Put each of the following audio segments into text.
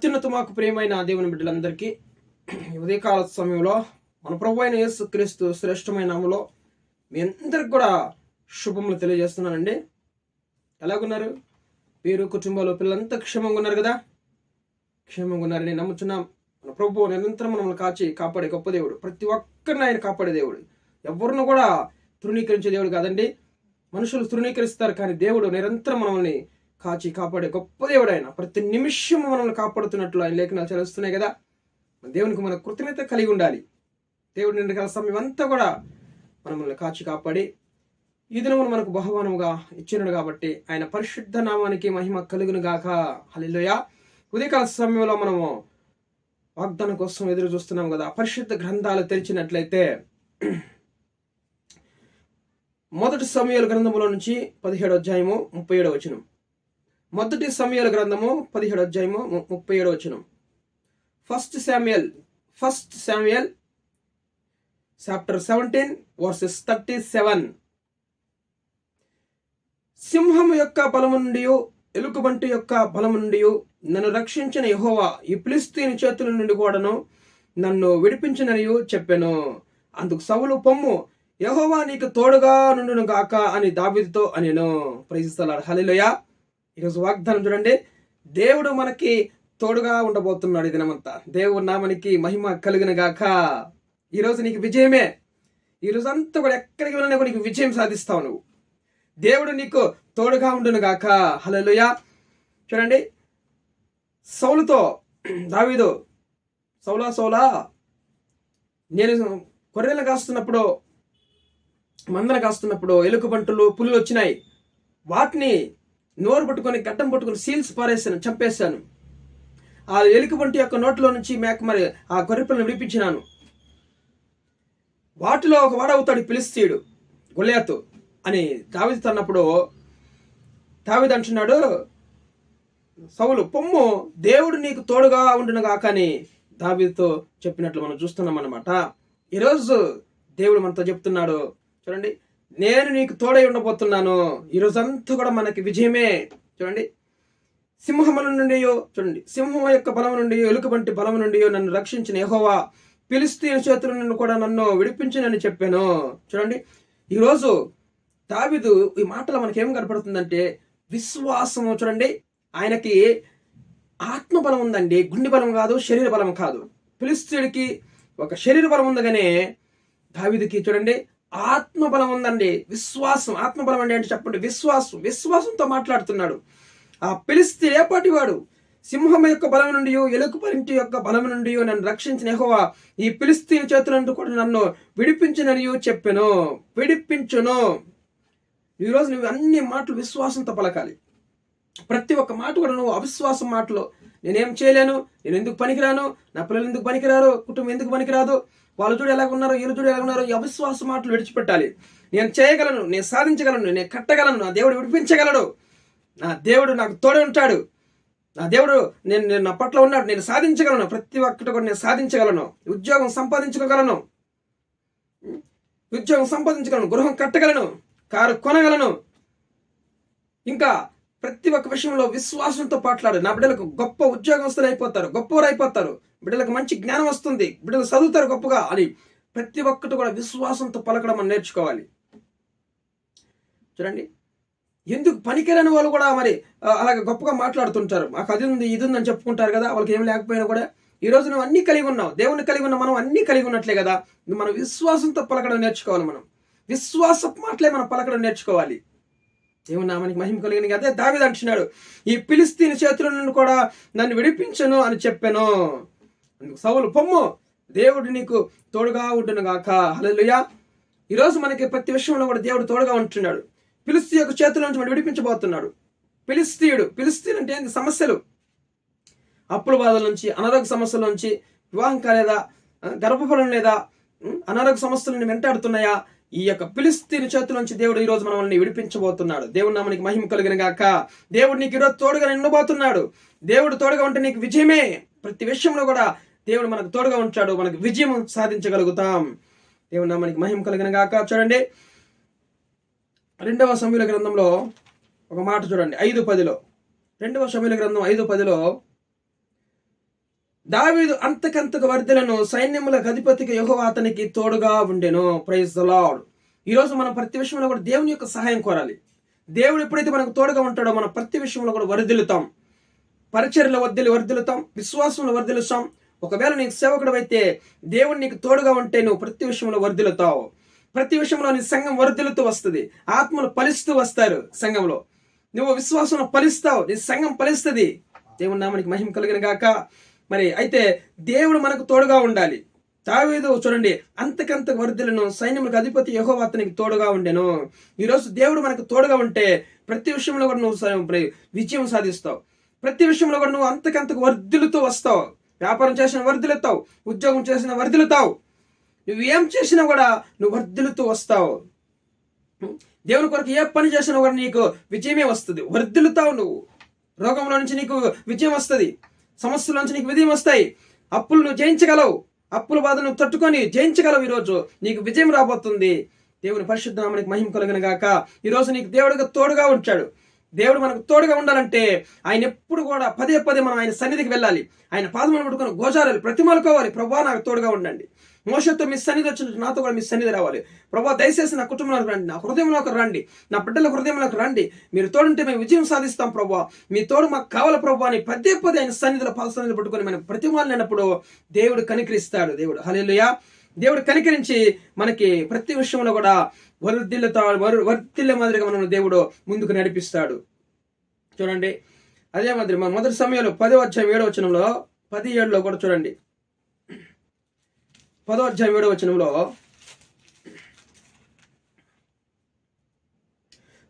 అత్యున్నత మాకు ప్రియమైన దేవుని బిడ్డలందరికీ ఉదయకాల సమయంలో మన ప్రభు అయిన యేసు క్రీస్తు శ్రేష్టమైన అమలో మీ అందరికి కూడా శుభములు తెలియజేస్తున్నానండి. ఎలాగున్నారు? మీరు కుటుంబాలు పిల్లలంతా క్షేమంగా ఉన్నారు కదా? క్షేమంగా ఉన్నారని నమ్ముతున్నాం మన ప్రభు నిరంతరం మనల్ని కాచి కాపాడే గొప్ప దేవుడు. ప్రతి ఒక్కరిని ఆయన కాపాడే దేవుడు. ఎవరిని కూడా తృణీకరించే దేవుడు కాదండి. మనుషులు తృణీకరిస్తారు కానీ దేవుడు నిరంతరం మనల్ని కాచి కాపాడే గొప్ప దేవుడు ఆయన ప్రతి నిమిషం మనల్ని కాపాడుతున్నట్లు ఆయన లేఖనాలు చదివిస్తున్నాయి కదా. దేవునికి మన కృతజ్ఞత కలిగి ఉండాలి. దేవుడి నిండు కాల సమయం అంతా కూడా మనల్ని కాచి కాపాడి ఈ దినమును మనకు బహుమానముగా ఇచ్చినాడు కాబట్టి ఆయన పరిశుద్ధ నామానికి మహిమ కలుగును గాక. హలిలోయ ఉదయకాల సమయంలో మనము వాగ్దానం కోసం ఎదురు చూస్తున్నాం కదా. పరిశుద్ధ గ్రంథాలు తెరిచినట్లయితే మొదటి సమయాల గ్రంథములో నుంచి పదిహేడు అధ్యాయము ముప్పై ఏడవ వచనం. మొదటి సమయాల గ్రంథము పదిహేడు అధ్యాయము ముప్పై ఏడవ వచనం. First Samuel first Samuel chapter seventeen verses thirty seven సింహము యొక్క బలము నుండి ఎలుకబంటి యొక్క బలము నుండి నన్ను రక్షించిన యహోవా ఈ పిలిస్తీని చేతుల నుండి కూడాను నన్ను విడిపించిననియు చెప్పాను. అందుకు సవులు పొమ్ము యహోవా నీకు తోడుగా నుండును గాక అని దాబితో అనేను. ప్రయత్నిస్తున్నాడు హలిలోయ ఈరోజు వాగ్దానం చూడండి. దేవుడు మనకి తోడుగా ఉండబోతున్నాడు ఈ దినమంతా. దేవుడు నామనికి మహిమ కలిగిన గాక. ఈరోజు నీకు విజయమే. ఈరోజు అంతా కూడా ఎక్కడికి వెళ్ళినా కూడా నీకు విజయం సాధిస్తావు నువ్వు. దేవుడు నీకు తోడుగా ఉండును గాక. హలోయ చూడండి. సౌలుతో దావీదు సౌలా సౌలా. నేను గొర్రెలు కాస్తున్నప్పుడు మందలు కాస్తున్నప్పుడు ఎలుకబంటులు పులులు వచ్చినాయి వాటిని నోరు పట్టుకొని గడ్డం పట్టుకొని సీల్స్ పారేసాను చంపేశాను. ఆ ఎలుకబంటి యొక్క నోట్లో నుంచి మేక మరి ఆ గొర్రెపిల్లను విడిపించినాను. వాటిలో ఒక వాడవుతాడు పిలిస్తీయుడు గొలియాతు అని దావిది తన్నప్పుడు దావిది అంటున్నాడు సౌలు పొమ్ము దేవుడు నీకు తోడుగా ఉండునుగా కానీ అని దావిదితో చెప్పినట్లు మనం చూస్తున్నాం అనమాట ఈరోజు దేవుడు మనతో చెప్తున్నాడు. చూడండి నేను నీకు తోడై ఉండబోతున్నాను. ఈరోజంతా కూడా మనకి విజయమే. చూడండి. సింహముల నుండియో చూడండి. సింహం యొక్క బలం నుండి ఎలుకబంటి బలం నుండియో నన్ను రక్షించిన ఎహోవా పిలిస్తీన చేతుల నుండి కూడా నన్ను విడిపించినని చెప్పాను. చూడండి. ఈరోజు దావిదు ఈ మాటలో మనకి ఏం కనపడుతుందంటే విశ్వాసము చూడండి. ఆయనకి ఆత్మబలం ఉందండి. గుండె బలం కాదు శరీర బలం కాదు. ఫిలిస్తీయుడికి ఒక శరీర బలం ఉందగానే దావిదికి చూడండి. ఆత్మబలం ఉందండి. విశ్వాసం ఆత్మబలం అండి అంటే చెప్పండి. విశ్వాసం విశ్వాసంతో మాట్లాడుతున్నాడు. ఆ పిలిస్తే లేపాటి వాడు సింహం యొక్క బలం నుండి ఎలుక పరింటి యొక్క బలం నుండి నన్ను రక్షించిన ఎహోవా ఈ పిలిస్తీన్ చేతుల నుండి కూడా నన్ను విడిపించననియో చెప్పాను. విడిపించును. ఈరోజు నువ్వు అన్ని మాటలు విశ్వాసంతో పలకాలి. ప్రతి ఒక్క మాట కూడా నువ్వు అవిశ్వాసం మాటలు నేనేం చేయలేను? నేను ఎందుకు పనికిరాను? నా పిల్లలు ఎందుకు పనికిరారు? కుటుంబం ఎందుకు పనికిరాదు? వాళ్ళు చూడు ఎలా ఉన్నారు వీళ్ళు చూడు ఎలా ఉన్నారు అవిశ్వాస మాటలు విడిచిపెట్టాలి. నేను చేయగలను నేను సాధించగలను నేను కట్టగలను నా దేవుడు విడిపించగలడు. నా దేవుడు నాకు తోడే ఉంటాడు. నా దేవుడు నేను నేను నా పట్ల ఉన్నాడు నేను సాధించగలను ప్రతి ఒక్కటి కూడా నేను సాధించగలను. ఉద్యోగం సంపాదించుకోగలను. ఉద్యోగం సంపాదించగలను గృహం కట్టగలను కారు కొనగలను. ఇంకా ప్రతి ఒక్క విషయంలో విశ్వాసంతో పాట్లాడు. నా బిడ్డలకు గొప్ప ఉద్యోగస్తులు అయిపోతారు గొప్పవారు అయిపోతారు. బిడ్డలకు మంచి జ్ఞానం వస్తుంది. బిడ్డలు చదువుతారు గొప్పగా అని ప్రతి ఒక్కటి కూడా విశ్వాసంతో పలకడం మనం నేర్చుకోవాలి. చూడండి. ఎందుకు పనికిరాని వాళ్ళు కూడా మరి అలాగే గొప్పగా మాట్లాడుతుంటారు. మాకు అది ఉంది ఇది ఉందని చెప్పుకుంటారు కదా వాళ్ళకి ఏం లేకపోయినా కూడా. ఈ రోజు నువ్వు అన్ని కలిగి ఉన్నావు దేవుని కలిగి ఉన్న మనం అన్ని కలిగి ఉన్నట్లే కదా. మనం విశ్వాసంతో పలకడం నేర్చుకోవాలి మనం. విశ్వాస మాటలే మనం పలకడం నేర్చుకోవాలి. దేవుని నామానికి మహిమ కలిగిన అదే దావిది అంటున్నాడు ఈ పిలిస్తీని చేతుల నుండి కూడా నన్ను విడిపించను అని చెప్పాను. అందుకు సౌలు పొమ్ము దేవుడు నీకు తోడుగా ఉంటును గాక. హలలుయ ఈరోజు మనకి ప్రతి విషయంలో కూడా దేవుడు తోడుగా ఉంటున్నాడు. పిలిస్తీ యొక్క చేతుల నుంచి మనం విడిపించబోతున్నాడు. పిలిస్తీయుడు పిలిస్తీన్ అంటే ఏంటి సమస్యలు. అప్పుల బాధల నుంచి అనారోగ్య సమస్యల నుంచి వివాహం కాలేదా? గర్భఫలం లేదా? అనారోగ్య సమస్యలను వెంటాడుతున్నాయా? ఈ యొక్క పిలిస్తీని చేతుల నుంచి దేవుడు ఈ రోజు మనల్ని విడిపించబోతున్నాడు. దేవుడు నామనికి మహిమ కలిగిన గాక. దేవుడు నీకు ఈరోజు తోడుగా నిండబోతున్నాడు. దేవుడు తోడుగా ఉంటే నీకు విజయమే. ప్రతి విషయంలో కూడా దేవుడు మనకు తోడుగా ఉంటాడు మనకు విజయం సాధించగలుగుతాం. దేవుడు మనకి మహిమ కలిగిన గాక. చూడండి. రెండవ సమయుల గ్రంథంలో ఒక మాట చూడండి. ఐదు పదిలో. రెండవ సమయుల గ్రంథం ఐదు పదిలో దావీదు అంతకంతకు వర్ధలను సైన్యముల అధిపతికి యహో అతనికి తోడుగా ఉండెను. ప్రైజ్ లాడ్ ఈరోజు మనం ప్రతి విషయంలో కూడా దేవుని యొక్క సహాయం కోరాలి. దేవుడు ఎప్పుడైతే మనకు తోడుగా ఉంటాడో మనం ప్రతి విషయంలో కూడా వరదిలుతాం. పరిచర్లో వర్ధిల్లి వర్ధిల్లుతాం విశ్వాసంలో వర్దిలుస్తాం. ఒకవేళ నీకు సేవకుడు అయితే దేవుడు నీకు తోడుగా ఉంటే నువ్వు ప్రతి విషయంలో వర్ధిల్లుతావు. ప్రతి విషయంలో నీ సంఘం వర్ధిల్లుతూ వస్తుంది. ఆత్మలు ఫలిస్తూ వస్తారు సంఘంలో. నువ్వు విశ్వాసంలో ఫలిస్తావు. నీ సంఘం ఫలిస్తుంది. దేవుని నామానికి మహిమ కలిగిన గాక. మరి అయితే దేవుడు మనకు తోడుగా ఉండాలి. తావేదో చూడండి అంతకంత వర్ధులను సైన్యములకు అధిపతి యెహోవా అతనికి తోడుగా ఉండెను. ఈరోజు దేవుడు మనకు తోడుగా ఉంటే ప్రతి విషయంలో కూడా నువ్వు విజయం సాధిస్తావు. ప్రతి విషయంలో కూడా నువ్వు అంతకంతకు వర్ధిల్లుతూ వస్తావు. వ్యాపారం చేసిన వర్ధిల్లుతావు ఉద్యోగం చేసిన వర్ధిల్లుతావు నువ్వు ఏం చేసినా కూడా నువ్వు వర్ధిల్లుతూ వస్తావు. దేవుని కొరకు ఏ పని చేసినా కూడా నీకు విజయమే వస్తుంది. వర్ధిల్లుతావు నువ్వు. రోగంలో నుంచి నీకు విజయం వస్తుంది. సమస్యల నుంచి నీకు విజయం వస్తాయి. అప్పులు నువ్వు జయించగలవు. అప్పుల బాధను తట్టుకొని జయించగలవు ఈరోజు. నీకు విజయం రాబోతుంది. దేవుని పరిశుద్ధ నామానికి మహిమ కలిగిన గాక. ఈరోజు నీకు దేవుడిగా తోడుగా ఉంచాడు దేవుడు మనకు తోడుగా ఉండాలంటే ఆయన ఎప్పుడు కూడా పదే పదే మనం ఆయన సన్నిధికి వెళ్ళాలి. ఆయన పాదములు పట్టుకొని గోచారాలు ప్రతిమలుకోవాలి. ప్రభా నాకు తోడుగా ఉండండి. మోసతో మీ సన్నిధి వచ్చినట్టు నాతో కూడా మీ సన్నిధి రావాలి. ప్రభా దయచేసి నా కుటుంబంలోకి రండి. నా హృదయంలోకి రండి. నా బిడ్డల హృదయంలోకి రండి. మీరు తోడుంటే మేము విజయం సాధిస్తాం ప్రభా. మీ తోడు మాకు కావాలి ప్రభా అని పదే పదే ఆయన సన్నిధిలో పాద సన్నిధిలో పట్టుకొని మనం ప్రతిమాలినప్పుడు దేవుడు కనికరిస్తాడు. దేవుడు హలేలుయా దేవుడు కనికరించి మనకి ప్రతి విషయంలో కూడా వర్ధిల్లుతా వరు వర్తిల్ల మాదిరిగా మనం దేవుడు ముందుకు నడిపిస్తాడు. చూడండి. అదే మాదిరి మన మొదటి సమయంలో పదో అధ్యాయం ఏడో వచనంలో పది ఏడులో కూడా చూడండి. పదో అధ్యాయం ఏడో వచనంలో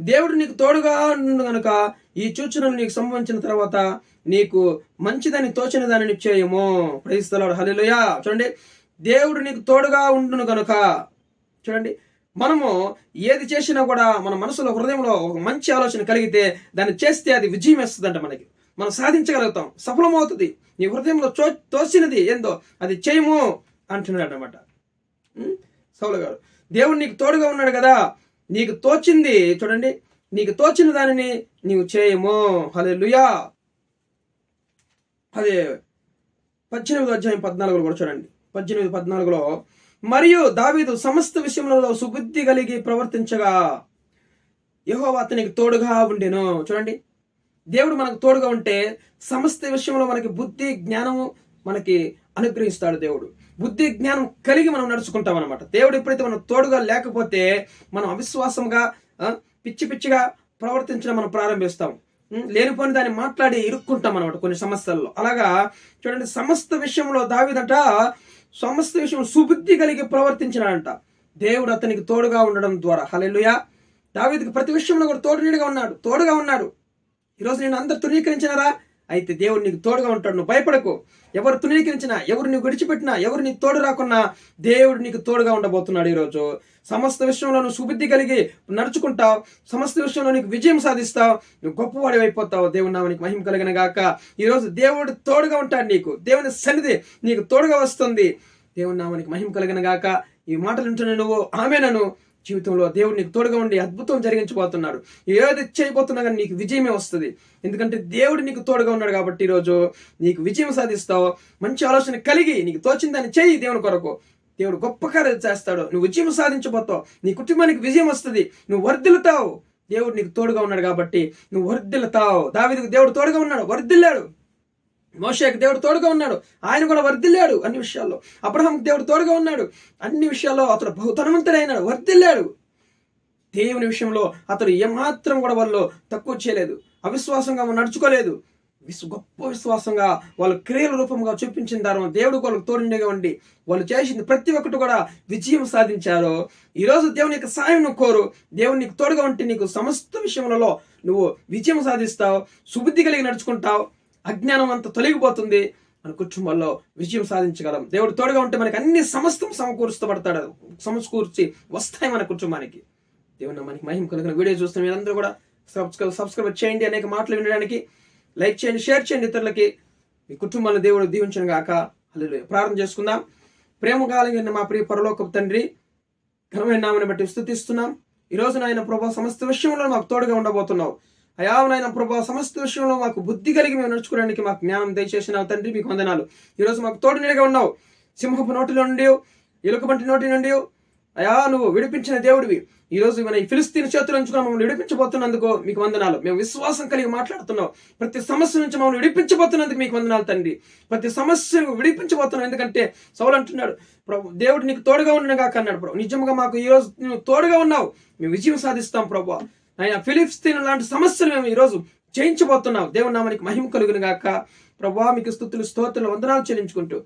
దేవుడు నీకు తోడుగా ఉండు గనుక ఈ సూచనలు నీకు సంభవించిన తర్వాత నీకు మంచిదని తోచిన దానిని చేయము ప్రయిస్తలాడు హల్లెలూయా చూడండి. దేవుడు నీకు తోడుగా ఉండును గనుక చూడండి. మనము ఏది చేసినా కూడా మన మనసులో హృదయంలో ఒక మంచి ఆలోచన కలిగితే దాన్ని చేస్తే అది విజయం వేస్తుందంట మనకి. మనం సాధించగలుగుతాం. సఫలమవుతుంది. నీ హృదయంలో చో తోసినది ఏందో అది చేయము అంటున్నాడు అనమాట సౌలు గారు. దేవుడు నీకు తోడుగా ఉన్నాడు కదా. నీకు తోచింది చూడండి. నీకు తోచిన దానిని నీవు చేయము. అదే లుయా అదే పద్దెనిమిది అధ్యాయం పద్నాలుగులో కూడా చూడండి. పద్దెనిమిది పద్నాలుగులో మరియు దావీదు సమస్త విషయంలో సుబుద్ధి కలిగి ప్రవర్తించగా యహోవా అతనికి తోడుగా ఉండెను. చూడండి. దేవుడు మనకు తోడుగా ఉంటే సమస్త విషయంలో మనకి బుద్ధి జ్ఞానము మనకి అనుగ్రహిస్తాడు దేవుడు. బుద్ధి జ్ఞానం కలిగి మనం నడుచుకుంటాం అనమాట దేవుడు ఎప్పుడైతే మనం తోడుగా లేకపోతే మనం అవిశ్వాసంగా పిచ్చి పిచ్చిగా ప్రవర్తించడం మనం ప్రారంభిస్తాం. లేనిపోని దాన్ని మాట్లాడి ఇరుక్కుంటాం అనమాట కొన్ని సమస్యల్లో. అలాగా చూడండి సమస్త విషయంలో దావిదట సమస్త విషయం సుబుద్ధి కలిగి ప్రవర్తించినాడంట. దేవుడు అతనికి తోడుగా ఉండడం ద్వారా. హల్లెలూయా. దావేదికి ప్రతి విషయంలో కూడా తోడు నీడుగా ఉన్నాడు. తోడుగా ఉన్నాడు. ఈరోజు నేను అందరు తృణీకరించినారా? అయితే దేవుడు నీకు తోడుగా ఉంటాడు. నువ్వు భయపడకు. ఎవరు తునీకరించినా ఎవరు నీకు విడిచిపెట్టినా ఎవరు నీకు తోడు రాకున్నా దేవుడు నీకు తోడుగా ఉండబోతున్నాడు ఈరోజు. సమస్త విషయంలో నువ్వు సుబుద్ధి కలిగి నడుచుకుంటావు. సమస్త విషయంలో నీకు విజయం సాధిస్తావు. నువ్వు గొప్పవాడి అయిపోతావు. దేవుడు నామనికి మహిమ కలిగిన గాక. ఈరోజు దేవుడు తోడుగా ఉంటాడు నీకు. దేవుని సన్నిధి నీకు తోడుగా వస్తుంది. దేవుని నామనికి మహిమ కలిగిన గాక. ఈ మాటలు వింటున్న నువ్వు ఆమెనను. జీవితంలో దేవుడు నీకు తోడుగా ఉండి అద్భుతం జరిగించబోతున్నాడు. ఏది చేయబోతున్నా కానీ నీకు విజయమే వస్తుంది. ఎందుకంటే దేవుడు నీకు తోడుగా ఉన్నాడు కాబట్టి ఈరోజు నీకు విజయం సాధిస్తావు. మంచి ఆలోచన కలిగి నీకు తోచిందని చేయి దేవుని కొరకు. దేవుడు గొప్ప కార్యాలు చేస్తాడు. నువ్వు విజయం సాధించబోతావు. నీ కుటుంబానికి విజయం వస్తుంది. నువ్వు వర్ధిల్లుతావు. దేవుడు నీకు తోడుగా ఉన్నాడు కాబట్టి నువ్వు వర్ధిల్లుతావు. దావిదికి దేవుడు తోడుగా ఉన్నాడు. వర్ధిల్లాడు. మోషేకి దేవుడు తోడుగా ఉన్నాడు. ఆయన కూడా వర్ధిల్లాడు అన్ని విషయాల్లో. అబ్రహాంకి దేవుడు తోడుగా ఉన్నాడు. అన్ని విషయాల్లో అతడు బహుధనవంతుడైనాడు వర్ధిల్లాడు. దేవుని విషయంలో అతడు ఏమాత్రం కూడా వాళ్ళు తక్కువ చేయలేదు. అవిశ్వాసంగా నడుచుకోలేదు. విశ్వ గొప్ప విశ్వాసంగా వాళ్ళ క్రియల రూపంగా చూపించిన తర్వాత దేవుడు వాళ్ళకు తోడుగా ఉండి వాళ్ళు చేసింది ప్రతి ఒక్కటి కూడా విజయం సాధించారు. ఈరోజు దేవుని యొక్క సాయం నువ్వు కోరు. దేవుని నీకు తోడుగా ఉంటే నీకు సమస్త విషయములలో నువ్వు విజయం సాధిస్తావు. సుబుద్ధి కలిగి నడుచుకుంటావు. అజ్ఞానం అంతా తొలగిపోతుంది మన కుటుంబంలో విజయం సాధించగలం. దేవుడు తోడుగా ఉంటే మనకి అన్ని సమస్తం సమకూరుస్తబడతాడు. సమకూర్చి వస్తాయి మన కుటుంబానికి. దేవుని మనకి మహిమ కలిగిన. వీడియో చూస్తున్న మీరందరూ కూడా సబ్స్క్రైబ్ సబ్స్క్రైబ్ చేయండి. అనేక మాటలు వినడానికి లైక్ చేయండి షేర్ చేయండి ఇతరులకి. మీ కుటుంబాన్ని దేవుడు దీవించను గాక. అల్లు ప్రారంభం చేసుకుందాం. ప్రేమ కాలం మా ప్రియ పరలోక తండ్రి ఘనమైన నామని బట్టి స్థుతిస్తున్నాం. ఈ రోజు నాయన ప్రభా సమస్త విషయంలో మాకు తోడుగా ఉండబోతున్నావు. అయా నాయన ప్రభా సమస్త విషయంలో మాకు బుద్ధి కలిగి మేము నడుచుకోవడానికి మాకు జ్ఞానం దయచేసిన తండ్రి మీకు వందనాలు. ఈరోజు మాకు తోడు నీడగా ఉన్నావు. సింహపు నోటిలో నుండి ఎలుకబంటి నోటి నుండి అయా నువ్వు విడిపించిన దేవుడివి. ఈ రోజు మన ఈ ఫిలిస్తీన్ చేతులు ఉంచుకుని మమ్మల్ని విడిపించబోతున్నందుకు మీకు వందనాలు. మేము విశ్వాసం కలిగి మాట్లాడుతున్నాం. ప్రతి సమస్య నుంచి మమ్మల్ని విడిపించబోతున్నందుకు మీకు వందనాలు తండ్రి. ప్రతి సమస్యను విడిపించబోతున్నాం ఎందుకంటే సౌలు అంటున్నాడు ప్రభు దేవుడు నీకు తోడుగా ఉండను కాక అన్నాడు ప్రభు. నిజంగా మాకు ఈరోజు నువ్వు తోడుగా ఉన్నావు. మేము విజయం సాధిస్తాం ప్రభు. ఆయన ఫిలిప్స్తీన్ లాంటి సమస్యలు మేము ఈరోజు చేయించబోతున్నాం దేవుని నామానికి మహిమ కలుగును గాక. ప్రభావ మీకు స్థుతులు స్తోత్రులు వందనాలు చెల్లించుకుంటూ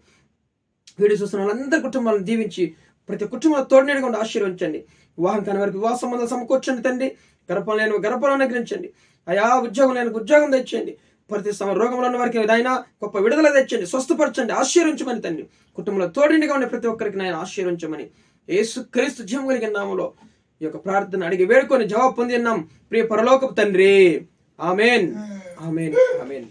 వీడియో చూస్తున్న వాళ్ళందరి కుటుంబాలను దీవించి ప్రతి కుటుంబంలో తోడునేడుగా ఉండి ఆశీర్వించండి వివాహం కాని వారికి వివాహ సంబంధం సమకూర్చండి తండ్రి. గర్భం లేని గర్భంలో అనుగ్రహించండి. అయా ఉద్యోగం లేని ఉద్యోగం తెచ్చండి ప్రతి సమ రోగంలో ఉన్న వారికి నాయన గొప్ప విడుదల తెచ్చండి స్వస్థపరచండి ఆశీర్వించమని తండ్రి. కుటుంబంలో తోడినిగా ఉండే ప్రతి ఒక్కరికి నాయన ఆశీర్వించమని ఏసు క్రీస్తు జీవం కలిగిన నామలో ఈ యొక్క ప్రార్థన అడిగి వేడుకొని జవాబు పొంది ఉన్నాం. ప్రియ పరలోకపు తండ్రి. ఆమెన్. ఆమెన్. ఆమెన్.